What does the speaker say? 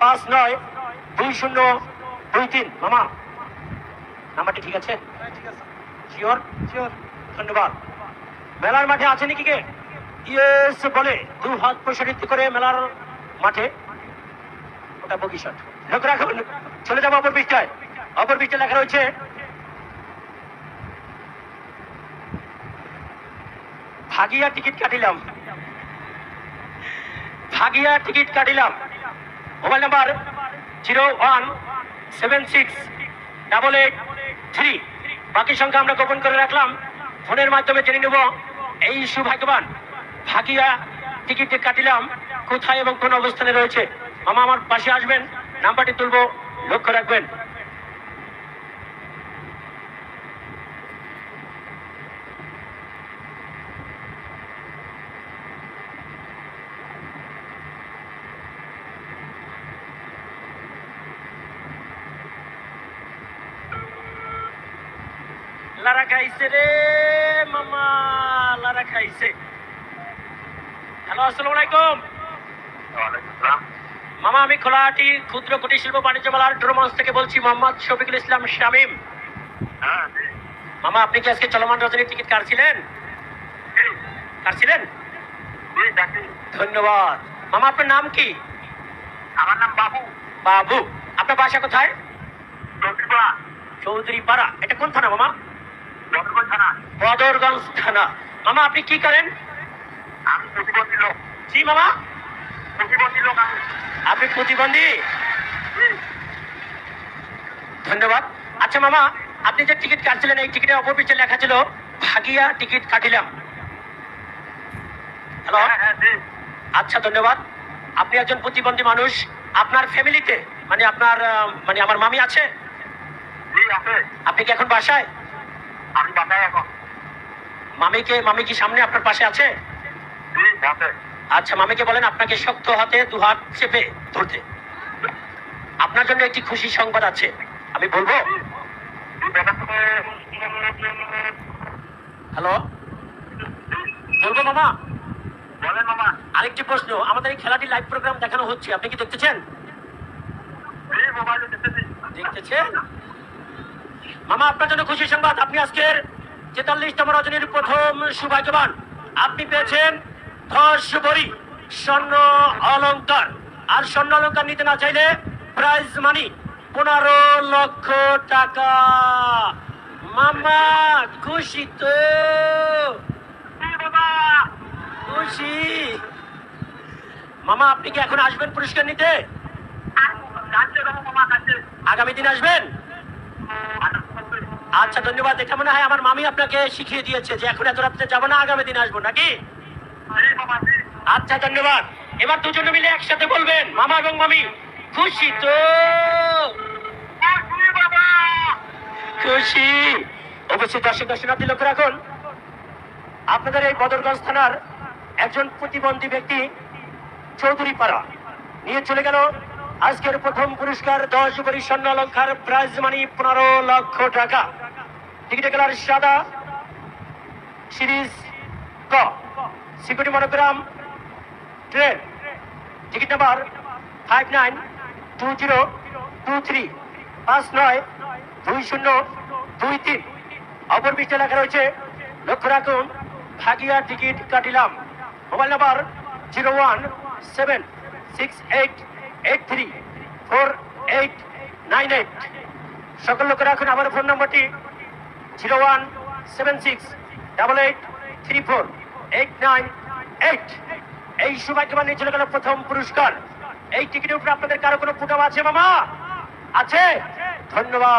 পাঁচ নয় দুই শূন্য দুই তিন। মামা নাম্বারটি ঠিক আছে? শিওর শিওর ধন্যবাদ। মেলার মাঠে আছে নাকি কে? ইয়েস বলে। দু হাত প্রসারিত করে মেলার মাঠে। ওটা লোক রাখুন চলে যাব অপর পৃষ্ঠায়। অপর পৃষ্ঠায় লেখা রয়েছে ভাগিয়া টিকিট কাটিলাম। ভাগিয়া ticket কাটিলাম। Mobile number zero one seven six double eight three. বাকি সংখ্যা আমরা গোপন করে রাখলাম। ফোনের মাধ্যমে জেনে নেব এই সুভাগ্যবান ভাগিয়া টিকিট কাটিলাম। কোথায় এবং কোন অবস্থানে রয়েছে? মামা আমার পাশে আসবেন। নাম্বারটি তুলব। লক্ষ্য রাখবেন। লারা খাইছে রে মামা লারা খাইছে। হ্যালো আসসালামু আলাইকুম। মামা আমি খোলাহাটি ক্ষুদ্র কুটির শিল্প বাণিজ্য মেলার ড্রোমন্স থেকে বলছি মোহাম্মদ শফিকুল ইসলাম শামীম। মামা আপনি কি আজকে চলমান রজনীর টিকিট কাটছিলেন? কাটছিলেন? ধন্যবাদ। মামা আপনার নাম কি? আমার নাম বাবু। বাবু আপনার বাসা কোথায়? চৌধুরীপাড়া। চৌধুরী পাড়া এটা কোন থানা মামা? বদরগঞ্জ থানা। মামা আপনি কি করেন? আমি প্রতিবন্ধী লোক। জি মামা। প্রতিবন্ধী লোক আমি। আপনি প্রতিবন্ধী? ধন্যবাদ। আচ্ছা মামা আপনি যে টিকিট কাটছিলেন এই টিকিটের অপর পিছে লেখা ছিল ভাগিয়া টিকিট কাটিলাম। হ্যালো হ্যাঁ আচ্ছা ধন্যবাদ। আপনি একজন প্রতিবন্ধী মানুষ। আপনার ফ্যামিলিতে মানে আপনার মানে আমার মামি আছে। আপনি কি এখন বাসায়? আমি বাসায় এখন মামিকে মামি কি সামনে আপনার পাশে আছে? আচ্ছা মামিকে বলেন আপনাকে শক্ত হাতে দু হাত চেপে ধরতে। আপনার জন্য একটি খুশি সংবাদ আছে। আমি বলব? হ্যালো? বলব মামা? বলেন মামা। আরেকটি প্রশ্ন আমাদের এই খেলাটি লাইভ প্রোগ্রাম দেখানো হচ্ছে আপনি কি দেখতেছেন? দেখতেছেন? মামা আপনার জন্য খুশি সংবাদ। আপনি আজকের তেতাল্লিশতম রজনীর প্রথম সৌভাগ্যবান। আপনি পেয়েছেন দশ ভরি স্বর্ণ অলংকার। আর স্বর্ণ অলংকার নিতে না চাইলে প্রাইজ মানি পনেরো লক্ষ টাকা। মামা খুশি তো? বাবা খুশি। মামা আপনি কি এখন আসবেন পুরস্কার নিতে? আগামী দিন আসবেন? আচ্ছা ধন্যবাদ। এটা মনে হয় আমার মামি আপনাকে শিখিয়ে দিয়েছে যে এখন এত রাত্রে যাব না আগামী দিন আসব নাকি? আচ্ছা ধন্যবাদ। এবার দুজনে মিলে একসাথে বলবেন মামা এবং মামি খুশি তো? খুশি। অবশ্যই দর্শক দর্শনার্থী লক্ষ্য রাখুন আপনাদের এই বদরগঞ্জ থানার একজন প্রতিবন্ধী ব্যক্তি চৌধুরী পাড়া নিয়ে চলে গেল। আজকের প্রথম পুরস্কার দশ ভরি স্বর্ণ অলঙ্কার প্রাইজ মানি পনেরো লক্ষ টাকা। টিকিটে কালার সাদা সিরিজ ক। Security monogram train ticket number five nine two zero two three পাঁচ নয় দুই শূন্য দুই তিন। অপর পৃষ্ঠে লেখা রয়েছে, লক্ষ্য রাখুন, ভাগিয়া ticket কাটিলাম। Mobile number zero one seven six eight eight three four eight nine eight সকল লক্ষ্য রাখুন আমার ফোন নম্বরটি zero one seven six double eight three four eight nine eight এই সৌভাগ্যবান নিয়ে চলে গেল প্রথম পুরস্কার। এই টিকিটের উপরে আপনাদের কারও কোনো ফুটাও আছে মামা? আছে? ধন্যবাদ।